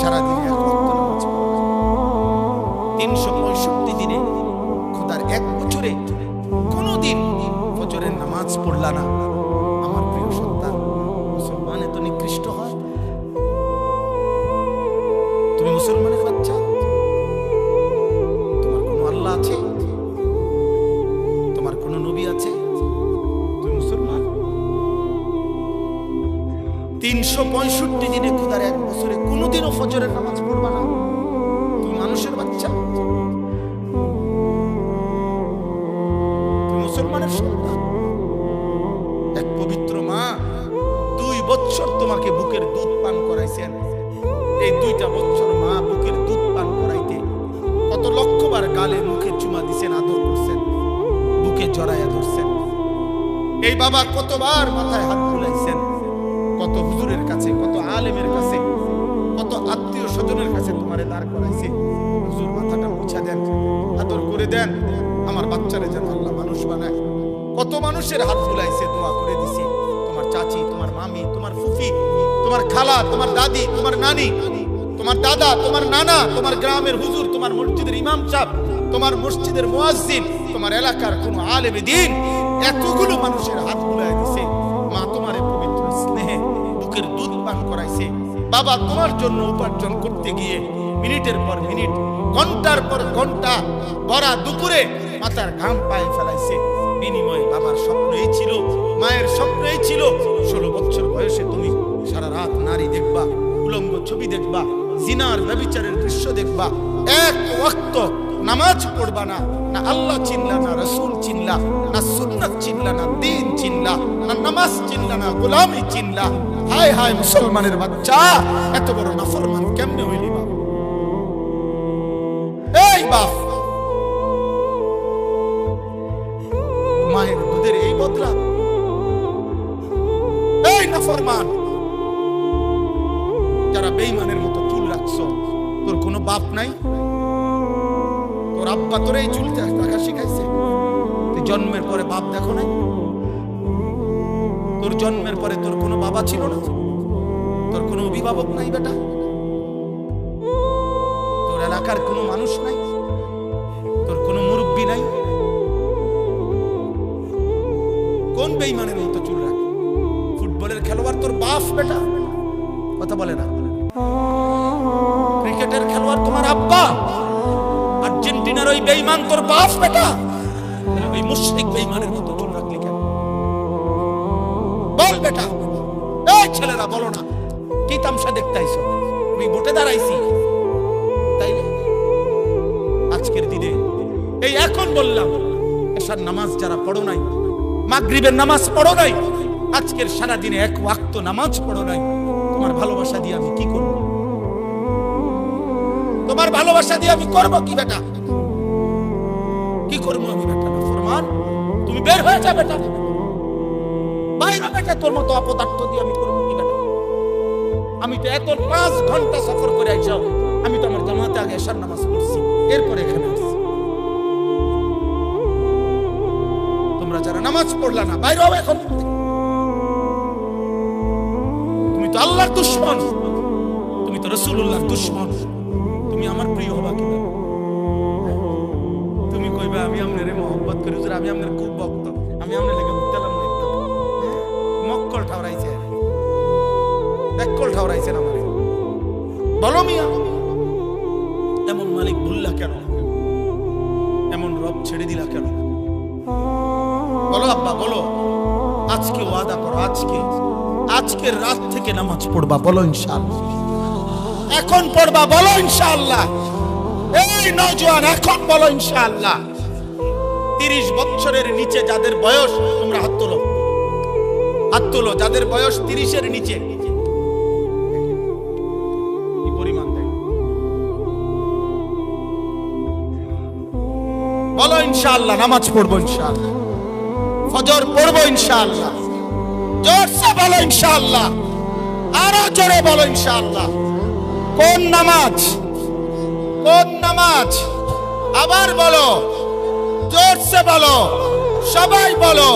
সারাদিনে এক ওয়াক্ত নামাজ তিনশো দিনে খোদার এক বছরে কোনোদিন ফজরের নামাজ পড়লা না। পঁয়ষট্টি দিনে খোদার এক বছরে কোনোদিনও ফজরের নামাজ পড়বা না। তুমি মানুষের বাচ্চা। মুসলমানের সন্তান। এক পবিত্র মা দুই বছর তোমাকে বুকের দুধ পান করাইছেন। এই দুইটা বছর মা বুকের দুধ পান করাইতে কত লক্ষবার গালে মুখে চুমা দিছেন, আদর করছেন, বুকে জড়াইয়া ধরছেন। এই বাবা কতবার মাথায় হাত বুলাইছেন। কত হুজুরের কাছে, কত আলেমের কাছে, কত আত্মীয় স্বজনের কাছে তোমারে দাঁড় করাইছে। হুজুর, মাথাটা মুছা দেন, আদর করে দেন। আমার বাচ্চারে যেন আল্লাহ মানুষ বানায়। কত মানুষের হাত বুলাইছে দোয়া করে দিছে। তোমার চাচি, তোমার মামি, তোমার ফুফি, তোমার খালা, তোমার দাদি, তোমার নানি, তোমার দাদা, তোমার নানা, তোমার গ্রামের হুজুর, তোমার মসজিদের ইমাম সাহেব, তোমার মসজিদের মুয়াজ্জিন, তোমার এলাকার কোনো আলেমে দিন, এতগুলো মানুষের হাত বুলাই দিছে। বাবা তোমার জন্য উপার্জন করতে গিয়ে মিনিটের পর মিনিট, ঘণ্টার পর ঘণ্টা ভরা দুপুরে মাথার ঘাম পায়ে ফেলাইছে। বিনিময়ে বাবার স্বপ্ন এই ছিল, মায়ের স্বপ্ন এই ছিল, ষোলো বছর বয়সে তুমি সারা রাত নারী দেখবা, উলঙ্গ ছবি দেখবা, জিনার ব্যবিচারের দৃশ্য দেখবা, এক ওয়াক্ত নামাজ পড়বা না না আল্লাহ চিনলা, না রসুল চিনলা, না সুন্নাত চিনলা, না দিন চিনলা, না নামাজ চিনলা, না গোলামি চিনলা। হায় হায় মুসলমানের বাচ্চা, এত বড় নাফরমান কেমনে হইলি বাপ? এই বাপ! মায়ের দুধের এই বদলা। এই নাফরমান! যারা বেইমানের মতো চুল রাখছো, তোর কোনো বাপ নাই? আব্বা তোর এই চুল রাখা শিখাইছে। তুই জন্মের পরে বাপ দেখো নাই? তোর জন্মের পরে তোর কোনো বাবা ছিল না? তোর কোনো অভিভাবক নাই বেটা? তোর এলাকার কোনো মানুষ নাই? তোর কোনো মুরব্বী নাই? কোন বেইমানের মতো চুল রাখে? ফুটবলের খেলোয়াড় তোর বাপ বেটা? কথা বলে না। ক্রিকেটের খেলোয়াড় তোমার আব্বা? আর্জেন্টিনার ওই বেইমান তোর বাপ বেটা? ওই মুশরিক বেইমানের মতো চুল রাখলি কেন? বল বেটা। এই ছেলেরা, বলো না। কি তামসা দেখতে আইছো? আমি ভোটে দাঁড়াইছি? তাই? আজকের দিনে এই এখন বললাম এসার নামাজ যারা পড়ো নাই, মাগরিবের নামাজ পড়ো নাই, আজকের সারা দিনে এক ওয়াক্ত নামাজ পড়ো নাই, তোমার ভালোবাসা দিয়ে আমি কি করব? তোমার ভালোবাসা দিয়ে আমি করব কি বেটা? করব? আমি বেটা ফরমান, তুমি বের হয়ে যা বেটা। বাইরে বেটা, তোর মতো অপদার্থ দিয়ে আমি করব কি বেটা? আমি তো এত পাঁচ ঘণ্টা সফর করে আইসাও আমি তো আমার জামাতে আগে এসার নামাজ পড়ছি, এরপরে এখানে তোমরা যারা নামাজ পড়লা না, বাইরে হবে এখন। তুমি তো আল্লাহর দুশ্মন, তুমি তো রসুল্লাহর দুশ্মন, তুমি আমার প্রিয় হবা কীভাবে মোহব্বত করি, হুজুর, আমি আপনার খুব ভক্ত। আমি আপনার লেগে না একদম মক্কল ঠাউরাইছে ব্যাককল ঠাউরাইছেন আমারে। বলো মিয়া। এমন মালিক ভুললা কেন? এমন রব ছেড়ে দিলা কেন? বলো আব্বা, বলো। আজকে ওয়াদা করো, আজকে। আজকের রাত থেকে নামাজ পড়বা, বলো ইনশাআল্লাহ। এখন পড়বা, বলো ইনশাআল্লাহ। এই নজওয়ান এখন বলো ইনশাআল্লাহ। তিরিশ বছরের নিচে যাদের বয়স, তোমরা হাত তোলো। হাত তোলো, যাদের বয়স তিরিশের নিচে। বলো নামাজ পড়ব ফজর পড়ব জোরসে বলো আরও জোরে বলো কোন নামাজ? কোন নামাজ? আবার বলো। বলো, সবাই বলো।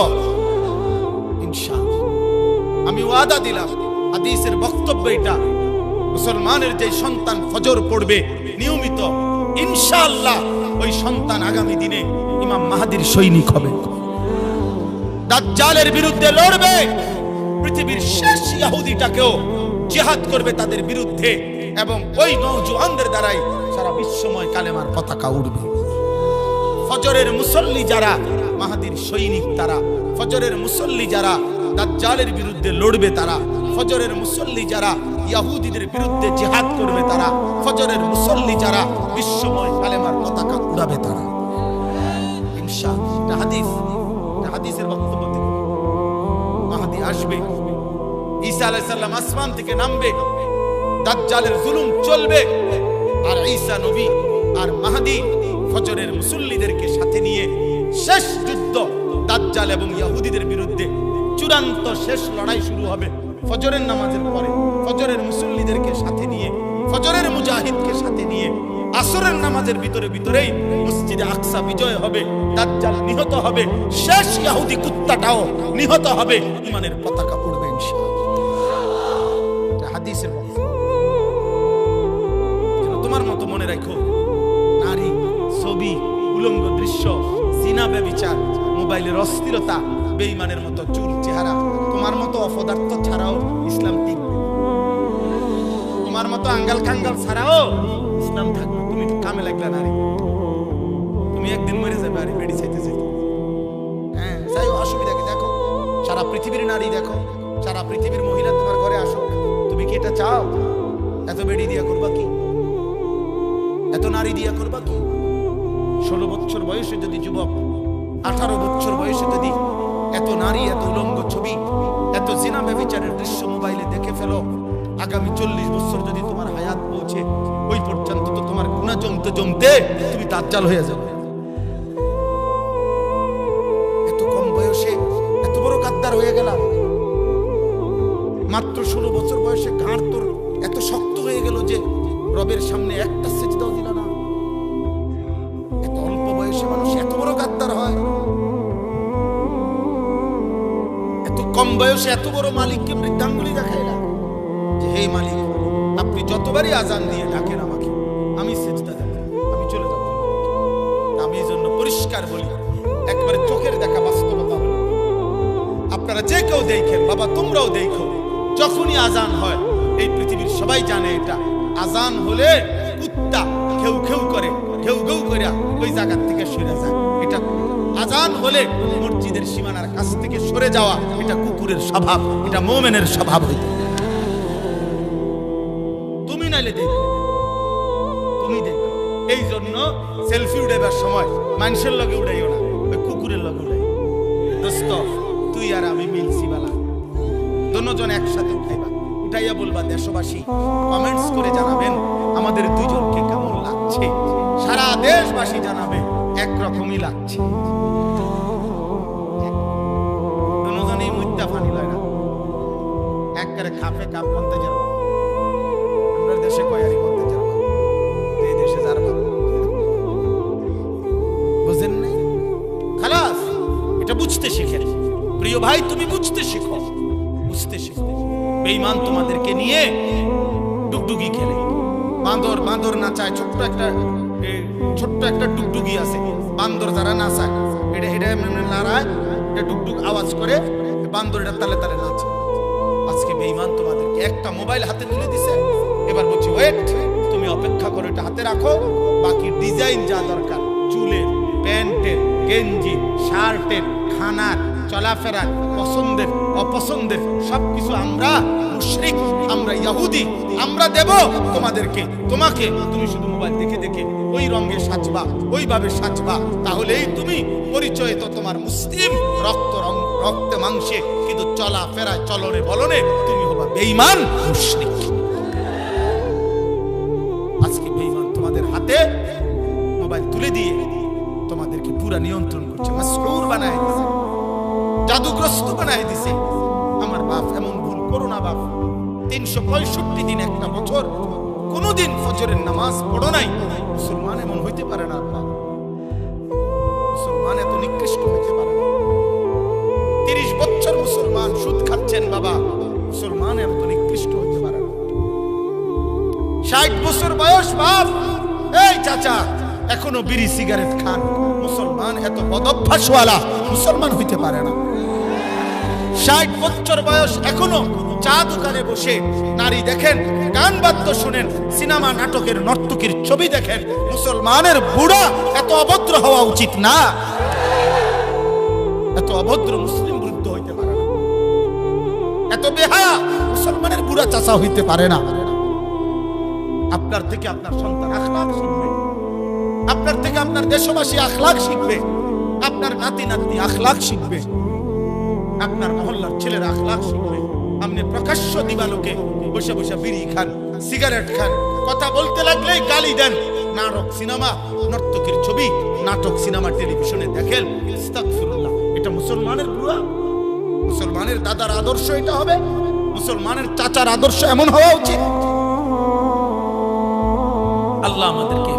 আমি ওয়াদা দিলাম, হাদিসের বক্তব্য এটা। মুসলমানের যে সন্তান ফজর পড়বে, নিয়মিত, ইনশাআল্লাহ, ওই সন্তান আগামী দিনে ইমাম মাহাদির সৈনিক হবে। দাজ্জালের বিরুদ্ধে লড়বে, পৃথিবীর শেষ ইহুদিটাকেও জিহাদ করবে তাদের বিরুদ্ধে, এবং ওই নওজোয়ানদের দ্বারাই সারা বিশ্বময় কালেমার পতাকা উড়বে। ফজরের মুসল্লি যারা, মাহাদির সৈনিক তারা, ফজরের মুসল্লি যারা, দাজ্জালের বিরুদ্ধে লড়বে তারা, ফজরের মুসল্লি যারা, ইয়াহুদিদের বিরুদ্ধে জিহাদ করবে তারা, ফজরের মুসল্লি যারা বিশ্বময় কালেমার পতাকা উড়াবে তারা। মাহাদি আসবে থেকে নামবে, দাজ্জালের জুলুম চলবে, আর ঈসা নবী আর মাহাদি ফজরের মুসল্লিদেরকে সাথে নিয়ে শেষ যুদ্ধ দাজ্জাল এবং ইহুদিদের বিরুদ্ধে চূড়ান্ত শেষ লড়াই শুরু হবে ফজরের নামাজের পরে। ফজরের মুসল্লিদেরকে সাথে নিয়ে, ফজরের মুজাহিদকে সাথে নিয়ে আসরের নামাজের ভিতরে ভিতরেই মসজিদে আকসা বিজয় হবে, দাজ্জাল নিহত হবে, শেষ ইহুদি কুত্তাটাও নিহত হবে ইমানের পতাকা পড়বে ইনশাআল্লাহ। হাদিসের তোমার মতো মনে রাখো মোবাইলের অস্থিরতা বেইমানের মতো চুল চেহারা, তোমার মতো অপদার্থ ছাড়াও ইসলাম টিকবে তোমার মতো আঙ্গাল কাঙ্গাল ছাড়াও ইসলাম থাকবে তুমি কামে লাগলা নারী তুমি একদিন মরে যাবে আরে বেড়ি চাইতে চাইতে হ্যাঁ যাই অসুবিধা দেখো, সারা পৃথিবীর নারী দেখো, সারা পৃথিবীর মহিলা তোমার ঘরে আসো তুমি কি এটা চাও? এত বেড়ি দিয়া করবা কি? এত নারী দিয়া করবা কি? ষোলো বছর বয়সে যদি যুবক আঠারো বছর বয়সে যদি এত নারী, এত উলঙ্গ ছবি, এত জিনা ব্যবচারের দৃশ্য মোবাইলে দেখে ফেলো, আগামী চল্লিশ বছর যদি তোমার হায়াত পৌঁছে, ওই পর্যন্ত তো তোমার গুণা জমতে জমতে তুমি দাজ্জাল হয়ে যাবে। এত কম বয়সে এত বড় গাদ্দার হয়ে গেলাম। মাত্র ষোলো বছর বয়সে ঘাড় তোর এত শক্ত হয়ে গেল যে রবের সামনে একটা বয়সে এত বড় মালিককে বৃদ্ধাঙ্গুলি দেখায় না? যে হে মালিক, আপনি যতবারই আজান দিয়ে ডাকেন আমাকে, আমি সেজদা দেব, আমি চলে যাব। আমি এই জন্য পরিষ্কার বলি, একবারে চোখের দেখা বাস্তবতা আপনারা যে কেউ দেখেন, বাবা, তোমরাও দেখো, যখনই আজান হয়, এই পৃথিবীর সবাই জানে এটা। আজান হলে কুত্তা খেউ খেউ করে ঘেউ ঘেউ করে ওই জায়গার থেকে সরে যায়। এটা আজান হলে মসজিদের সীমানার কাছ থেকে সরে যাওয়া, এটা কুকুরের স্বভাব, এটা মোমেনের স্বভাব হইতে তুমি নাইলে দেখো তুমি দেখো এই জন্য সেলফি উঠাইবার সময় মানুষের লগে উঠাইও না, ওই কুকুরের লগে উঠাই দোস্ত, তুই আর আমি মিলছি বালা। দুজন একসাথে উঠাইবা। উঠাইয়া বলবা, দেশবাসী কমেন্টস করে জানাবেন, আমাদের দুজনকে কেমন লাগছে? সারা দেশবাসী জানাবে। একরকমই লাগছে। দুজনেই মুদ্দা ফানি না একবারে খাপে কাপ বলতে যাব দেশে কয়ারি বলতে যাব এই দেশে যার বুঝেন নাই? খালাস, এটা বুঝতে শিখেন প্রিয় ভাই, তুমি বুঝতে শিখো। বুঝতে শিখো। বেঈমান তোমাদেরকে নিয়ে ডুগডুগি খেলে। বান্দর বান্দর নাচায়, ছোট্ট একটা ছোট্ট একটা ডুগডুগি আছে। বান্দর যারা নাচায় এটা এটা এমনি নাড়ায় এটা ডুগডুগ আওয়াজ করে বান্দর এটা তালে তালে নাচে। আজকে বেঈমান তোমাদেরকে একটা মোবাইল হাতে তুলে দিছে। এবার বলছি, ওয়েট, তুমি অপেক্ষা করো, এটা হাতে রাখো। বাকি ডিজাইন যা দরকার, চুলের, প্যান্টের, গেঞ্জি, শার্টের, খানার চলাফেরার পছন্দের, অপছন্দের, সবকিছু আমরা মুশরিক, আমরা ইহুদি, আমরা দেব তোমাদেরকে। তোমাকে তুমি শুধু মোবাইল দেখে দেখে ওই রঙে সাজবা, ওইভাবে সাজবা, তাহলেই তুমি পরিচয় তো তোমার মুসলিম রক্ত রং, রক্তে মাংসে, কিন্তু চলা ফেরায় চলনে বলনে তুমি হবা বেঈমান, মুশরিক। আজকে বেঈমান তোমাদের হাতে মোবাইল তুলে দিয়ে তোমাদেরকে পুরা নিয়ন্ত্রণ করছে, মাসরুর বানায় দিছে জাদুগ্রস্ত বানায় দিছে। আমার বাপ এমন ভুল করো না বাপ। তিনশো পঁয়ষট্টি দিন একটা বছর, কোনোদিন ফজরের নামাজ পড়ো নাই। মুসলমান এমন হইতে পারে না, বাপ। মুসলমান এত নিকৃষ্ট হইতে পারে তিরিশ বছর মুসলমান সুদ খাচ্ছেন, বাবা। মুসলমান এত নিকৃষ্ট হইতে পারে না। ষাট বছর বয়স, বাপ। এই চাচা এখনও বিড়ি সিগারেট খান। মুসলমান এত বদভ্যাসওয়ালা, মুসলমান হইতে পারে না। ষাট বছর বয়স এখনও চা দোকানে বসে নারী দেখেন, গান বাদ্য শুনেন, সিনেমা, নাটকের নর্তকীর ছবি দেখেন। মুসলমানের বুড়া এত অভদ্র হওয়া উচিত না। এত অভদ্র মুসলিম বৃদ্ধ হইতে পারে না। এত বেহায়া মুসলমানের বুড়া চাচা হইতে পারে না। আপনার থেকে আপনার সন্তান আখলাক শিখবে আপনার থেকে আপনার দেশবাসী আখলাক শিখবে। আপনার নাতি নাতনি আখলাক শিখবে। আপনার মহল্লার ছেলেরা আখলাক শিখবে। আপনি প্রকাশ্য দিবালোকে বসে বসে বিড়ি খান, সিগারেট খান, কথা বলতে লাগলেই গালি দেন। নাটক, সিনেমা, নর্তকীর ছবি, নাটক, সিনেমা, টেলিভিশনে দেখেন। ইস্তাগফিরুল্লাহ। এটা মুসলমানের বুড়া মুসলমানের দাদার আদর্শ এটা হবে? মুসলমানের চাচার আদর্শ এমন হওয়া উচিত? আল্লাহ আমাদেরকে